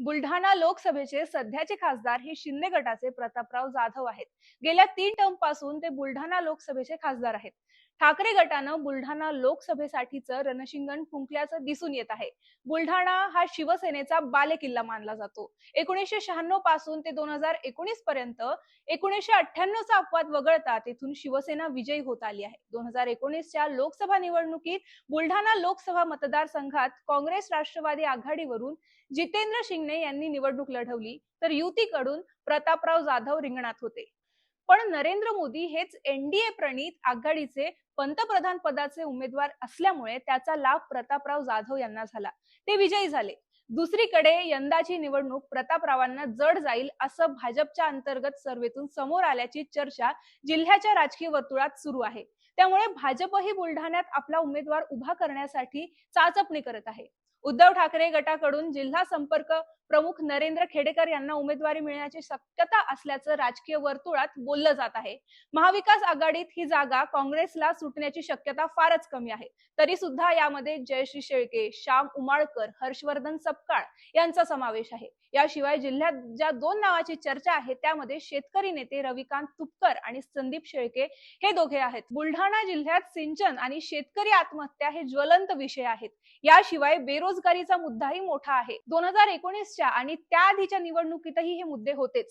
बुलढाणा लोकसभेचे सध्याचे खासदार हे शिंदे गटाचे प्रतापराव जाधव आहेत. गेल्या तीन टर्मपासून ते बुलढाणा लोकसभेचे खासदार आहेत. ठाकरे गटानं बुलढाणा लोकसभेसाठीचं रणशिंगण फुंकल्याचं दिसून येत आहे. बुलढाणा हा शिवसेनेचा बालेकिल्ला मानला जातो. एकोणीसशे शहाण्णवपासून ते दोन हजार एकोणीस पर्यंत एकोणीसशे अठ्ठ्याण्णवचा अपवाद वगळता तेथून शिवसेना विजयी होत आली आहे. दोन हजार एकोणीसच्या लोकसभा निवडणुकीत बुलढाणा लोकसभा मतदारसंघात काँग्रेस राष्ट्रवादी आघाडीवरून जितेंद्र शिंगणे यांनी निवडणूक लढवली. तर युतीकडून प्रतापराव जाधव रिंगणात होते. पण नरेंद्र मोदी हेच एनडीए प्रणीत आघाडीचे पंतप्रधान पदाचे उमेदवार असल्यामुळे त्याचा लाभ प्रतापराव जाधव यांना झाला. ते विजयी झाले. दुसरीकडे यंदाची निवडणूक प्रतापरावांना जड जाईल असं भाजपच्या अंतर्गत सर्वेतून समोर आल्याची चर्चा जिल्ह्याच्या राजकीय वर्तुळात सुरू आहे. त्यामुळे भाजपही बुलढाण्यात आपला उमेदवार उभा करण्यासाठी चाचपणी करत आहे. उद्धव ठाकरे गटाकडून जिल्हा संपर्क प्रमुख नरेंद्र खेडेकर यांना उमेदवारी मिळण्याची शक्यता असल्याचं राजकीय वर्तुळात बोललं जात आहे. महाविकास आघाडीत ही जागा काँग्रेसला सुटण्याची शक्यता फारच कमी आहे. तरी सुद्धा यामध्ये जयश्री शेळके श्याम उमाळकर हर्षवर्धन सपकाळ यांचा समावेश आहे. याशिवाय जिल्ह्यात ज्या दोन नावाची चर्चा आहे त्यामध्ये शेतकरी नेते रविकांत तुपकर आणि संदीप शेळके हे दोघे आहेत. बुलढाणा जिल्ह्यात सिंचन आणि शेतकरी आत्महत्या हे ज्वलंत विषय आहेत. याशिवाय बेरोजगारीचा मुद्दाही मोठा आहे. दोन हजार एकोणीसच्या आणि त्याआधीच्या निवडणुकीतही हे मुद्दे होतेच.